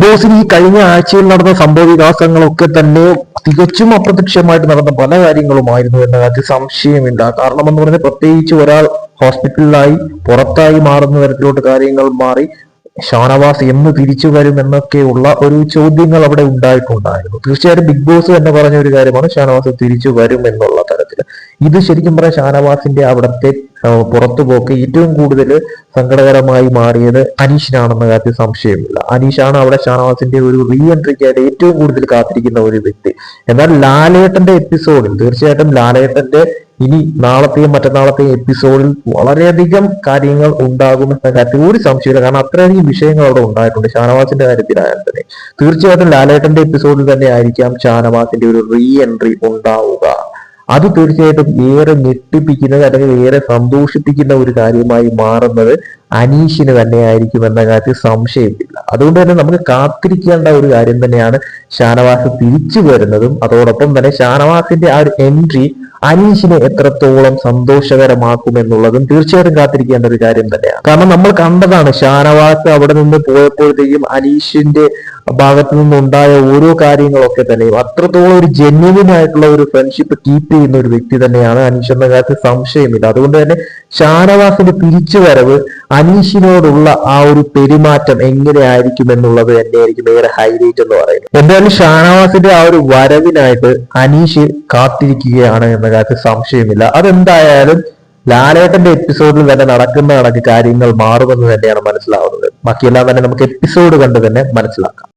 ബോസിന് ഈ കഴിഞ്ഞ ആഴ്ചയിൽ നടന്ന സംഭവ വികാസങ്ങളൊക്കെ തന്നെ തികച്ചും അപ്രത്യക്ഷമായിട്ട് നടന്ന പല കാര്യങ്ങളുമായിരുന്നു എന്ന കാര്യത്തിൽ സംശയമില്ല. കാരണം എന്ന് പറഞ്ഞാൽ പ്രത്യേകിച്ച് ഒരാൾ ഹോസ്പിറ്റലിലായി പുറത്തായി മാറുന്ന തരത്തിലോട്ട് കാര്യങ്ങൾ മാറി ഷാനവാസ് എന്ന് തിരിച്ചു വരും എന്നൊക്കെയുള്ള ഒരു ചോദ്യങ്ങൾ അവിടെ ഉണ്ടായിട്ടുണ്ടായിരുന്നു. തീർച്ചയായിട്ടും ബിഗ് ബോസ് തന്നെ പറഞ്ഞ ഒരു കാര്യമാണ് ഷാനവാസ് തിരിച്ചു വരും എന്നുള്ള തരത്തിൽ. ഇത് ശരിക്കും പറയാൻ ഷാനവാസിന്റെ അവിടുത്തെ ആ, പുറത്തുപോക്ക് ഏറ്റവും കൂടുതൽ സങ്കടകരമായി മാറിയത് അനീഷിനാണെന്ന കാര്യത്തിൽ സംശയമില്ല. അനീഷാണ് അവിടെ ഷാനവാസിന്റെ ഒരു റീ എൻട്രിക്കായിട്ട് ഏറ്റവും കൂടുതൽ കാത്തിരിക്കുന്ന ഒരു വ്യക്തി. എന്നാൽ ലാലേട്ടന്റെ എപ്പിസോഡിൽ തീർച്ചയായിട്ടും ലാലേട്ടന്റെ ഇനി നാളത്തെയും മറ്റന്നാളത്തെയും എപ്പിസോഡിൽ വളരെയധികം കാര്യങ്ങൾ ഉണ്ടാകുമെന്ന കാര്യത്തിൽ ഒരു സംശയമില്ല കാരണം അത്രയധികം വിഷയങ്ങൾ അവിടെ ഉണ്ടായിട്ടുണ്ട് ഷാനവാസിന്റെ കാര്യത്തിലായാലും തന്നെ. തീർച്ചയായിട്ടും ലാലേട്ടന്റെ എപ്പിസോഡിൽ തന്നെ ആയിരിക്കാം ഷാനവാസിന്റെ ഒരു റീ എൻട്രി ഉണ്ടാവുക. അത് തീർച്ചയായിട്ടും ഏറെ ഞെട്ടിപ്പിക്കുന്നത് അല്ലെങ്കിൽ ഏറെ സന്തോഷിപ്പിക്കുന്ന ഒരു കാര്യമായി മാറുന്നത് അനീഷിന് തന്നെയായിരിക്കും എന്ന കാര്യത്തിൽ സംശയമില്ല. അതുകൊണ്ട് തന്നെ നമുക്ക് കാത്തിരിക്കേണ്ട ഒരു കാര്യം തന്നെയാണ് ഷാനവാസ് തിരിച്ചു വരുന്നതും അതോടൊപ്പം തന്നെ ഷാനവാസിന്റെ ആ ഒരു എൻട്രി അനീഷിനെ എത്രത്തോളം സന്തോഷകരമാക്കും എന്നുള്ളതും തീർച്ചയായിട്ടും കാത്തിരിക്കേണ്ട ഒരു കാര്യം തന്നെയാണ്. കാരണം നമ്മൾ കണ്ടതാണ് ഷാനവാസ് അവിടെ നിന്ന് പോയപ്പോഴത്തേക്കും അനീഷിന്റെ ഭാഗത്തു നിന്നുണ്ടായ ഓരോ കാര്യങ്ങളൊക്കെ തന്നെയും അത്രത്തോളം ഒരു ജെന്യുവിൻ ആയിട്ടുള്ള ഒരു ഫ്രണ്ട്ഷിപ്പ് കീപ്പ് ചെയ്യുന്ന ഒരു വ്യക്തി തന്നെയാണ് അനീഷ് എന്ന കാര്യത്തിൽ സംശയമില്ല. അതുകൊണ്ട് തന്നെ ഷാനവാസിന്റെ തിരിച്ചുവരവ് അനീഷിനോടുള്ള ആ ഒരു പെരുമാറ്റം എങ്ങനെയായിരിക്കും എന്നുള്ളത് തന്നെയായിരിക്കും ഏറെ ഹൈലൈറ്റ് എന്ന് പറയുന്നത്. എന്തായാലും ഷാനവാസിന്റെ ആ ഒരു വരവിനായിട്ട് അനീഷ് കാത്തിരിക്കുകയാണ് എന്ന കാര്യത്തിൽ സംശയമില്ല. അതെന്തായാലും ലാലേട്ടന്റെ എപ്പിസോഡിൽ തന്നെ നടക്കുന്ന കണക്ക് കാര്യങ്ങൾ മാറുമെന്ന് തന്നെയാണ് മനസ്സിലാവുന്നത്. ബാക്കിയെല്ലാം തന്നെ നമുക്ക് എപ്പിസോഡ് കണ്ട് തന്നെ മനസ്സിലാക്കാം.